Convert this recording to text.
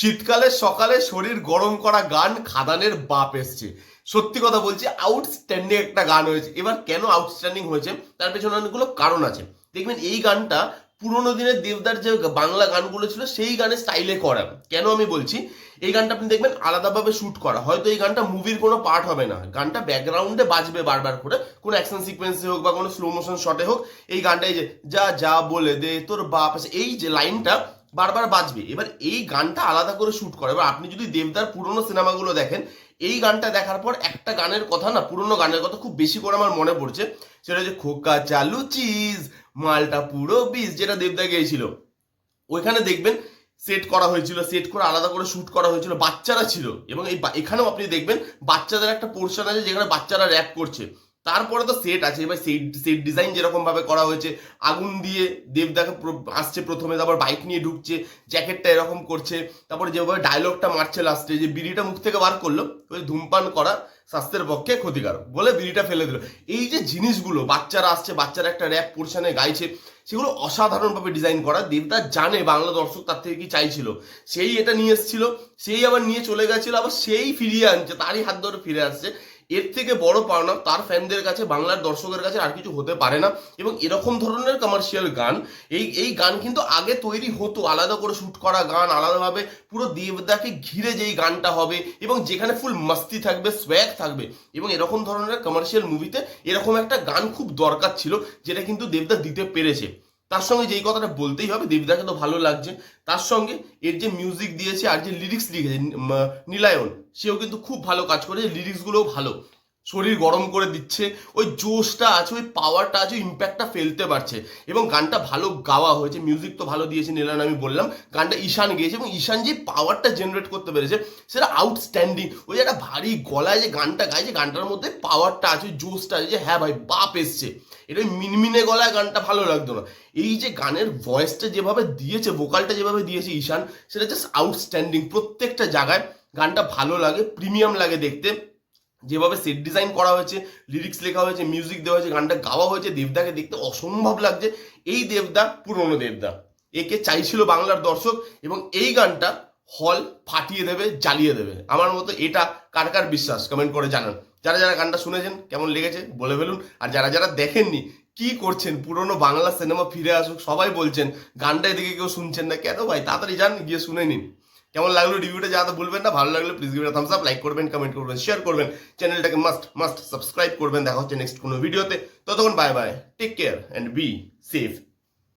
শীতকালে সকালে শরীর গরম করা গান খাদানের বাপ এসছে। সত্যি কথা বলছি আউটস্ট্যান্ডিং একটা গান হয়েছে। এবার কেন আউটস্ট্যান্ডিং হয়েছে? তার পেছনে অনেকগুলো কারণ আছে। দেখবেন, এই গানটা পুরোনো দিনের দেবদার যে বাংলা গানগুলো ছিল, সেই গানের স্টাইলে করা। কেন আমি বলছি? এই গানটা আপনি দেখবেন, আলাদাভাবে শুট করা। হয়তো এই গানটা মুভির কোনো পার্ট হবে না। গানটা ব্যাকগ্রাউন্ডে বাজবে বারবার করে। কোনো অ্যাকশন সিকোয়েন্সে হোক বা কোনো স্লো মোশন শটে হোক, এই গানটা এই যে, যা যা বলে দে, তোর বাপ এই যে লাইনটা বারবার বাজবে। এবার এই গানটা আলাদা করে শ্যুট করে। এবার আপনি যদি দেবদার পুরনো সিনেমাগুলো দেখেন, এই গানটা দেখার পর একটা গানের কথা না, পুরোনো গানের কথা খুব বেশি করে আমার মনে পড়ছে। সেটা হচ্ছে খোকা চালু চিজ মালটা পুরো বীজ যেটা দেবদা গেয়েছিল। ওইখানে দেখবেন সেট করা হয়েছিল সেট করে আলাদা করে শ্যুট করা হয়েছিল, বাচ্চারা ছিল। এবং এই এখানেও আপনি দেখবেন বাচ্চাদের একটা পোর্শন আছে যেখানে বাচ্চারা র্যাপ করছে। তারপরে তো সেট আছে। এবার সেট সেট ডিজাইন যেরকম ভাবে করা হয়েছে, আগুন দিয়ে দেবদাকে আসছে প্রথমে, তারপর বাইক নিয়ে ঢুকছে জ্যাকেটটা এরকম করছে, তারপরে যেভাবে ডায়লগটা মারছে লাস্টে যে বিড়িটা মুখ থেকে বার করল ওই ধূমপান করা স্বাস্থ্যের পক্ষে ক্ষতিকারক বলে বিড়িটা ফেলে দিল। এই যে জিনিসগুলো, বাচ্চারা আসছে, বাচ্চারা একটা র্যাপ পোর্শনে গাইছে, সেগুলো অসাধারণভাবে ডিজাইন করা। দেবদা জানে, বাংলা দর্শক তার থেকে কি চাইছিল। সেই এটা নিয়ে এসেছিল, সেই আবার নিয়ে চলে গেছিল, আবার সেই ফিরিয়ে আনছে, তারই হাত ধরে ফিরে আসছে। এর থেকে বড় পাওনা তার ফ্যানদের কাছে, বাংলার দর্শকের কাছে আর কিছু হতে পারে না। এবং এরকম ধরনের কমার্শিয়াল গান, এই এই গান কিন্তু আগে তৈরি হতো। আলাদা করে শ্যুট করা গান, আলাদাভাবে পুরো দেবদাকে ঘিরে যেই গানটা হবে এবং যেখানে ফুল মাস্তি থাকবে সোয়াগ থাকবে। এবং এরকম ধরনের কমার্শিয়াল মুভিতে এরকম একটা গান খুব দরকার ছিল, যেটা কিন্তু দেবদা দিতে পেরেছে। তার সঙ্গে যেই কথাটা বলতেই হবে দেবদাকে তো ভালো লাগছে। তার সঙ্গে এর যে মিউজিক দিয়েছে আর যে লিরিক্স লিখেছে নীলায়ন, সেও কিন্তু খুব ভালো কাজ করেছে লিরিক্সগুলোও ভালো। শরীর গরম করে দিচ্ছে, ওই জোশটা আছে, ওই পাওয়ারটা আছে ইম্প্যাক্টটা ফেলতে পারছে। এবং গানটা ভালো গাওয়া হয়েছে মিউজিক তো ভালো দিয়েছে নীলায়ন আমি বললাম। গানটা ঈশান গেয়েছে এবং ঈশান যে পাওয়ারটা জেনারেট করতে পেরেছে, সেটা আউটস্ট্যান্ডিং ওই একটা ভারী গলায় যে গানটা গাইছে গানটার মধ্যে পাওয়ারটা আছে, জোশটা আছে, যে হ্যাঁ ভাই, বাপ এসছে। এটা মিনমিনে গলায় গানটা ভালো লাগতো না। এই যে গানের ভয়েসটা যেভাবে দিয়েছে ভোকালটা যেভাবে দিয়েছে ঈশান, সেটা জাস্ট আউটস্ট্যান্ডিং প্রত্যেকটা জায়গায়। গানটা ভালো লাগে প্রিমিয়াম লাগে দেখতে। যেভাবে সেট ডিজাইন করা হয়েছে লিরিক্স লেখা হয়েছে মিউজিক দেওয়া হয়েছে, গানটা গাওয়া হয়েছে, দেবদাকে দেখতে অসম্ভব লাগছে। এই দেবদা, পুরনো দেবদা। একে চাইছিল বাংলার দর্শক এবং এই গানটা হল ফাটিয়ে দেবে, জ্বালিয়ে দেবে। আমার মতো এটা কার কার বিশ্বাস? কমেন্ট করে জানান। যারা যারা গানটা শুনেছেন, কেমন লেগেছে বলে ফেলুন। আর যারা যারা দেখেননি, কি করছেন? পুরনো বাংলা সিনেমা ফিরে আসুক, সবাই বলছেন, গানটা এদিকে কেউ শুনছেন না। কেন ভাই? তাড়াতাড়ি যান, গিয়ে শুনে নিন। কেমন লাগল রিভিউটা যাতে বলবেন না, ভালো লাগলে please give thumbs up like করবেন কমেন্ট করবেন শেয়ার করবেন চ্যানেলটাকে মাস্ট মাস্ট সাবস্ক্রাইব করবেন, দেখা হচ্ছে নেক্সট কোনো ভিডিওতে ততক্ষণ bye bye take care and be safe